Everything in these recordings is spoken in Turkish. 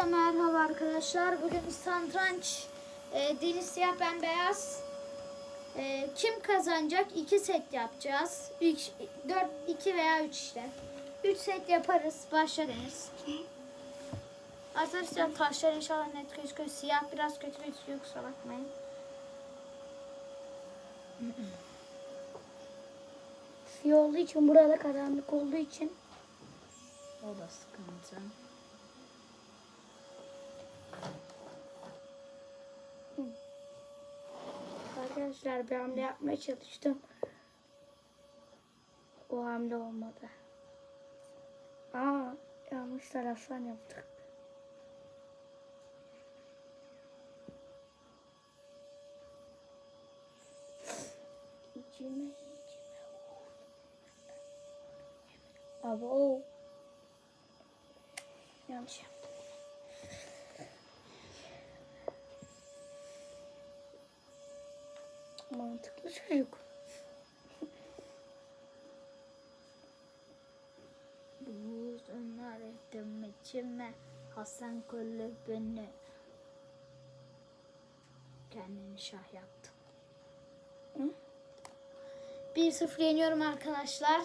Hepinize merhaba arkadaşlar. Bugün satranç e, deniz siyah ben beyaz. E, kim kazanacak? İki set yapacağız. 3 4 2 veya 3 işte. 3 set yaparız. Başla Deniz. Arkadaşlar taşlar inşallah net gözüküyor. Siyah biraz kötü gözüküyor kusura bakmayın. Siyah olduğu için burada karanlık olduğu için O da sıkıntı. Arkadaşlar bir hamle yapmaya çalıştım. O hamle olmadı. Aa yanlış taraftan yaptık. İçime içime. Abo. Yanlış yaptım. Mantıklı çocuk. Bu uzunlar ettim içime Hasan kulübünü kendini şah yaptı. Hı? 1-0 yeniyorum arkadaşlar.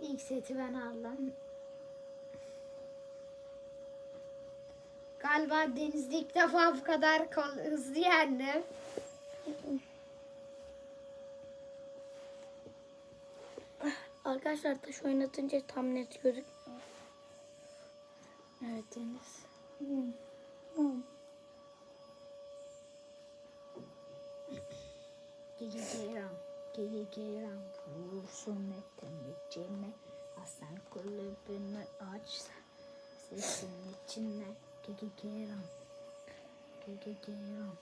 İlk seti ben aldım. Galiba denizde ilk defa bu kadar hızlı yendim. Arkadaşlar taş oynatınca tam net gözükmüyor. Evet Deniz. Hmm. Hmm. Gece geyran, gece geyran vursun ettim içime Hasan kulübünü aç sesin içine Gece geyran, gece geyran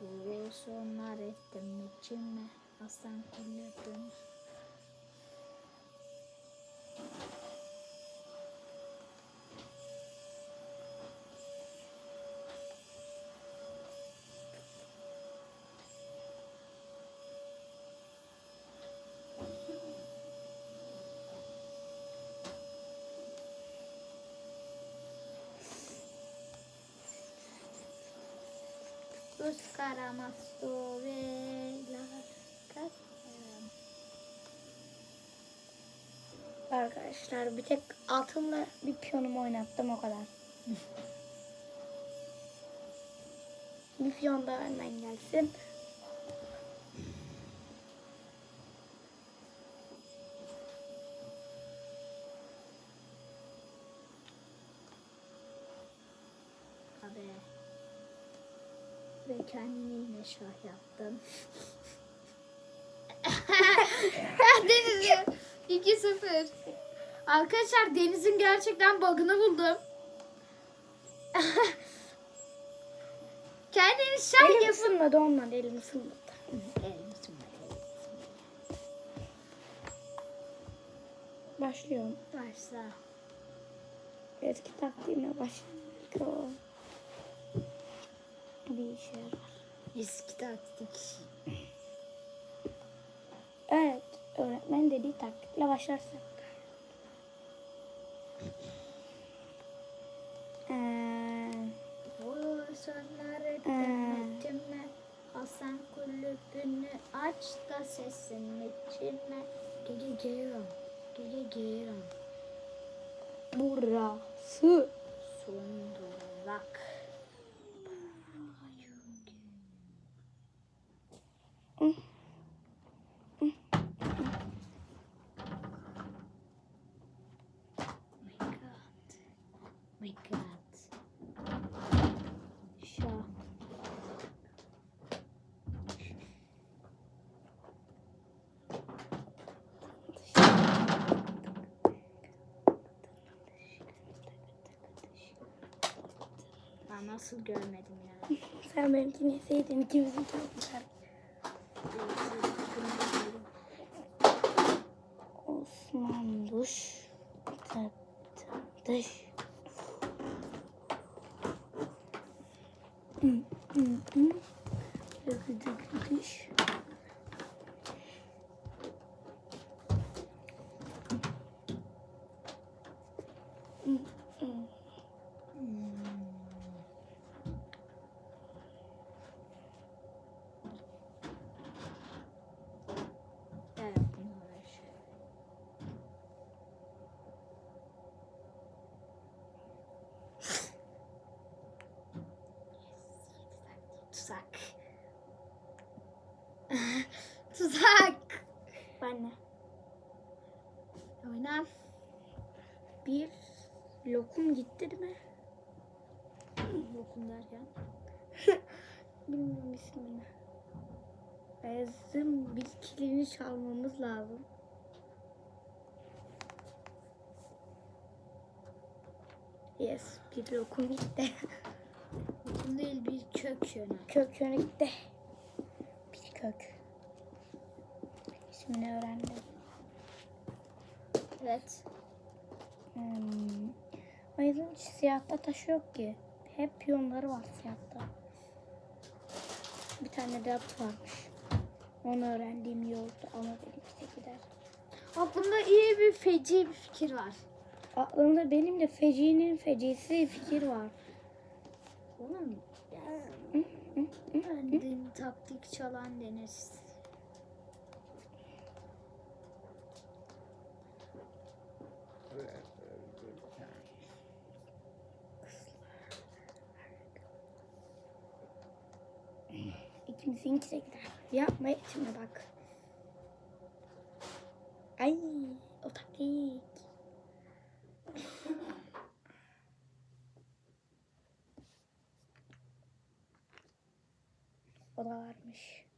Vursunlar ettim içime Hasan ovelhas Arkadaşlar bir tek altınla bir piyonumu oynattım o kadar. bir piyon da benden gelsin. Ve kendini yine şah yaptım. Deniz'im 2-0. Arkadaşlar Deniz'in gerçekten bug'ını buldum. Kendiniz şah Elim yapın. ısınmadı ondan elim ısınmadı. Elim ısınmadı, elim Başlıyorum. Başla. Eski taktiğime başlıyorum. Bir işe Eski taktik. Evet, öğretmen dediği taktikle başlarsak. Ee, Vursunlar Ee. etime Hasan kulübünü aç da sesin içime Gege geyran Gege geyran burası. Sundurak My Nasıl görmedim ya Sen benimkini yeseydin ikimizin güzel. Osman duş. Tıp tıp dış. Dış. Hı, tuzak. tuzak. Ben ne? Oyna. Bir lokum gitti değil mi? Lokum derken. Bilmiyorum ismini. Beyazın bir kilini çalmamız lazım. Yes, bir lokum gitti. Değil bir kök yönü. kök yönü gitti. Bir kök. İsmini öğrendim. Evet. Hmm. Hiç siyahta taşı yok ki. Hep piyonları var siyahta. Bir tane de at varmış. Onu öğrendiğim iyi oldu ama benimki de gider. Aklımda iyi bir feci bir fikir var. Aklımda benim de fecinin fecisi fikir var. Oğlum kendin taktik çalan deneriz. İkimizinki de gider. Yapma içime bak. Ay o taktik. O da varmış.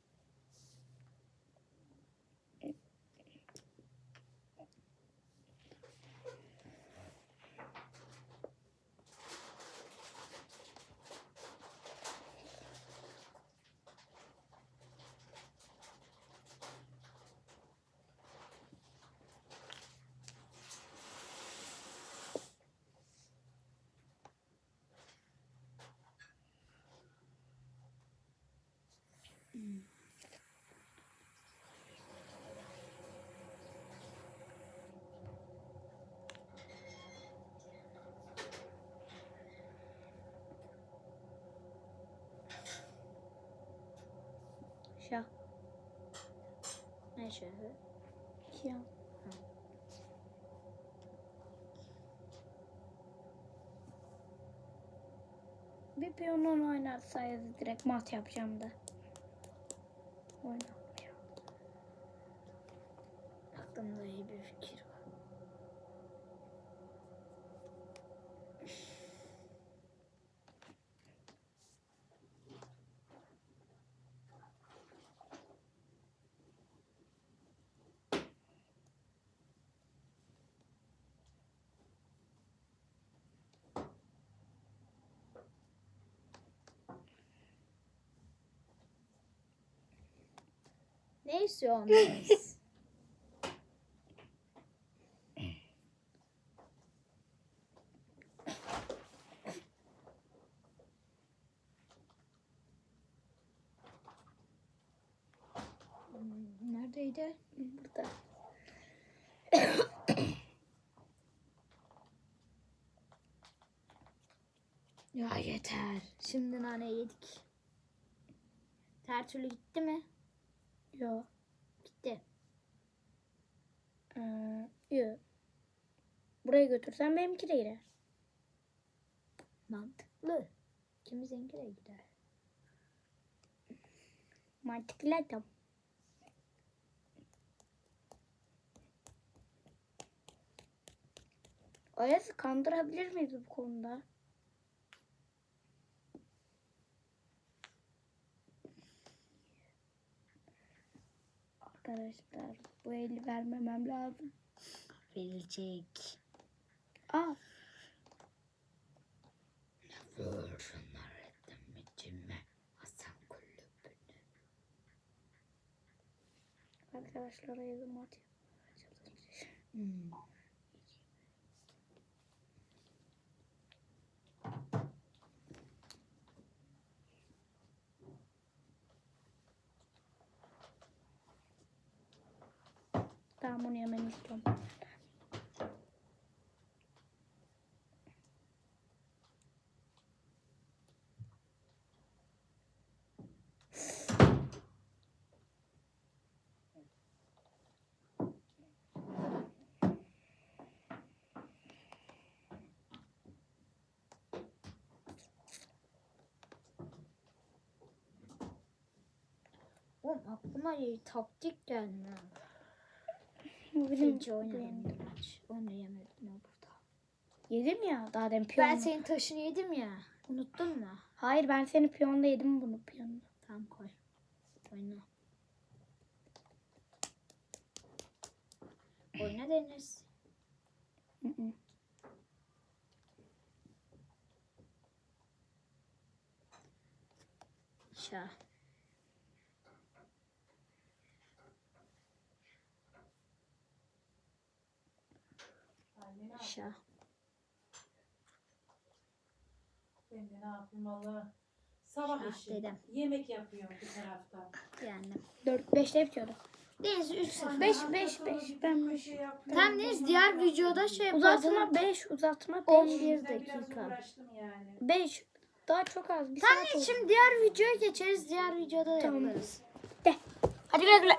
Şah. Ne şöyle? Ya. Bir piyonun oynarsaydı direkt mat yapacağım da. Oynamıyor. Aklımda iyi bir fikir Ne istiyorsunuz? Neredeydi? Burada. Ya yeter. Şimdi nane yedik. Her türlü gitti mi? Yo. Gitti. Ee, yo. Buraya götürsen benimki de girer. Mantıklı. Kimizinki de gider. Mantıklı adam. Ayaz'ı kandırabilir miyiz bu konuda? Arkadaşlar bu eli vermemem lazım. Verilecek. Aa, Vurunlar etmecime Hasan kulübünü. hemen istiyorum. 어, 맞구나. 이 접지 않나. Hiç oynayamadım maç. Oynayamadım ya burada. Yedim ya daha demin piyonda. Ben senin taşını yedim ya. Unuttun mu? Hayır ben seni piyonda yedim bunu piyonda. Tamam koy. Oyna. Oyna Deniz. Hı hı. Şah. Şah. Ben de ne yapayım valla. Sabah Şah işi. dedim. Yemek yapıyorum bir taraftan. Yani. 4 5'te bitiyordu. Deniz 3 0. Beş, Arka beş, sonra beş. bir Ben köşe yapıyorum. Tam Deniz diğer videoda şey Uzatma yapalım. 5, uzatma 5. 11 Ben biraz dakika. uğraştım yani. 5. Daha çok az. Bir Tamam saat oldu. şimdi diğer videoya geçeriz. Diğer videoda Tamam. yaparız. De. Hadi güle güle.